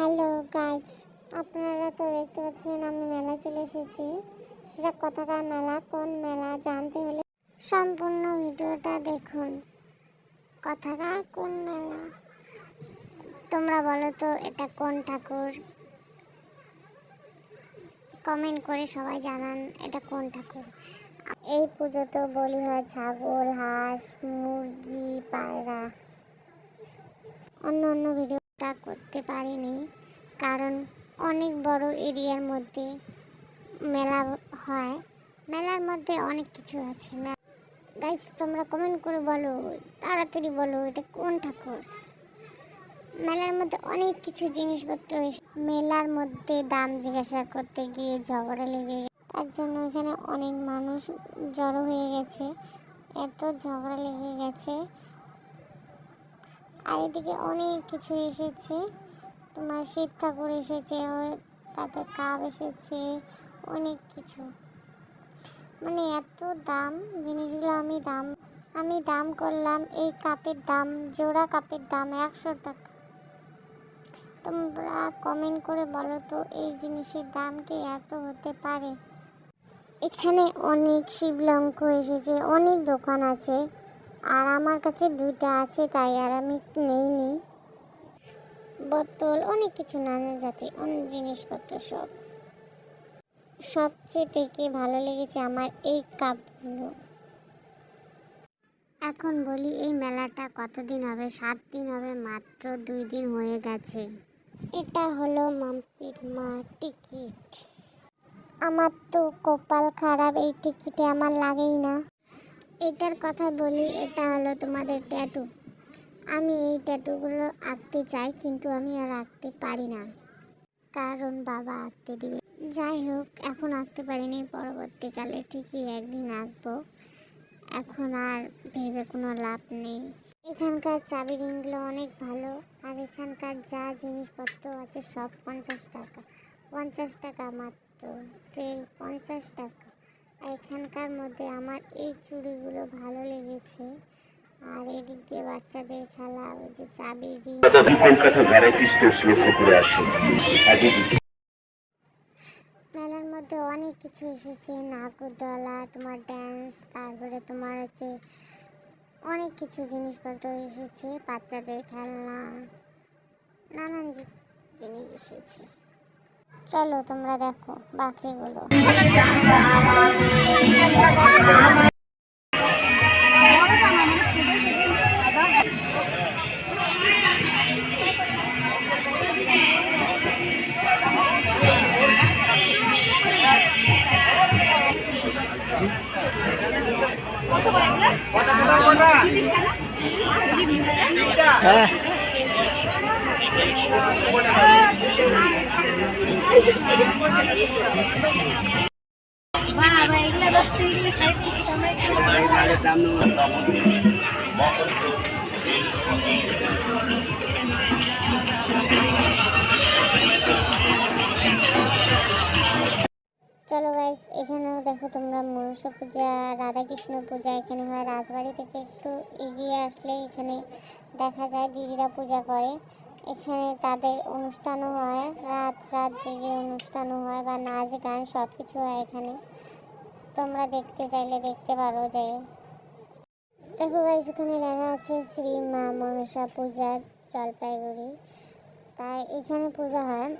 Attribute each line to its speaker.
Speaker 1: Hello guys আপনারা তো দেখতে পাচ্ছেন আমি মেলা চলে এসেছি। সেটা কোথাকার মেলা, কোন মেলা জানতে হলে সম্পূর্ণ ভিডিওটা দেখুন। কথাকার কোন মেলা? তোমরা বলো তো, এটা কোন ঠাকুর? কমেন্ট করে সবাই জানান, এটা কোন ঠাকুর? এই পুজোতে বলি হয় ছাগল, হাঁস, মুরগি, পায়রা। অন্য অন্য ভিডিওটা করতে পারিনি। কারণ অনেক বড় এরিয়ার মধ্যে মেলা হয়। মেলার মধ্যে অনেক কিছু আছে। গাইস তোমরা কমেন্ট করে বলো, তাড়াতাড়ি বলো এটা কোন ঠাকুর? মেলার মধ্যে অনেক কিছু জিনিসপত্র মেলার মধ্যে দাম জিজ্ঞাসা করতে গিয়ে ঝগড়া লেগে তার জন্য এখানে অনেক মানুষ জড়ো হয়ে গেছে। এত ঝগড়া লেগে গেছে। আর এদিকে অনেক কিছু এসেছে। তোমার শিব ঠাকুর এসেছে তারপর কাপ এসেছে, অনেক কিছু। মানে এত দাম, জিনিসগুলো আমি দাম আমি দাম করলাম এই কাপের দাম, জোড়া কাপের দাম একশো টাকা। তোমরা কমেন্ট করে বলো তো, এই জিনিসের দাম কি এত হতে পারে? এখানে অনেক শিবলঙ্ক এসেছে, অনেক দোকান আছে। আর আমার কাছে দুইটা আছে, তাই আর আমি নেইনি। বোতল, অনেক কিছু নানা জাতি, অনেক জিনিসপত্র সব। সবচেয়ে থেকে ভালো লেগেছে আমার এই কাপগুলো। এখন বলি এই মেলাটা কতদিন হবে? সাত দিন হবে, মাত্র দুই দিন হয়ে গেছে। এটা হলো মাম্পির মা টিকিট। আমার তো কপাল খারাপ, এই টিকিটে আমার লাগেই না। এটার কথা বলি, এটা হলো তোমাদের ট্যাটু আমি এই ট্যাটুগুলো আঁকতে চাই, কিন্তু আমি আর আঁকতে পারি না। কারণ বাবা আঁকতে দিবে। যাই হোক, এখন আঁকতে পারিনি, পরবর্তীকালে ঠিকই একদিন আঁকবো। এখন আর ভেবে কোনো লাভ নেই। এখানকার চাবি রিংগুলো অনেক ভালো, আর এখানকার যা জিনিসপত্র আছে সব পঞ্চাশ টাকা। পঞ্চাশ টাকা মাত্র সেল পঞ্চাশ টাকা। এখানকার মধ্যে আমার এই চুড়িগুলো ভালো লেগেছে। আর এদিক দিয়ে বাচ্চাদের খেলা ওই যে চাবি মেলার মধ্যে অনেক কিছু এসেছে নাগরদোলা তোমার ড্যান্স তারপরে তোমার হচ্ছে অনেক কিছু জিনিসপত্র এসেছে বাচ্চাদের খেলনা নানান জিনিস এসেছে। চলো তোমরা দেখো বাকিগুলো চলো গাইস এখানেও দেখো তোমরা মনুষ্য পূজা, রাধাকৃষ্ণ পূজা, এখানে হয় রাজবাড়ি থেকে একটু এগিয়ে আসলে এখানে দেখা যায়, দিদিরা পূজা করে। এখানে তাদের অনুষ্ঠানও হয়, রাত রাত জেগে অনুষ্ঠানও হয় বা নাচ, গান সব কিছু হয় এখানে। তোমরা দেখতে চাইলে দেখতে পারো যে দেখো গাইস এখানে লেখা আছে শ্রী মা মনসা পূজা জলপাইগুড়ি। তাই এখানে পূজা হয়।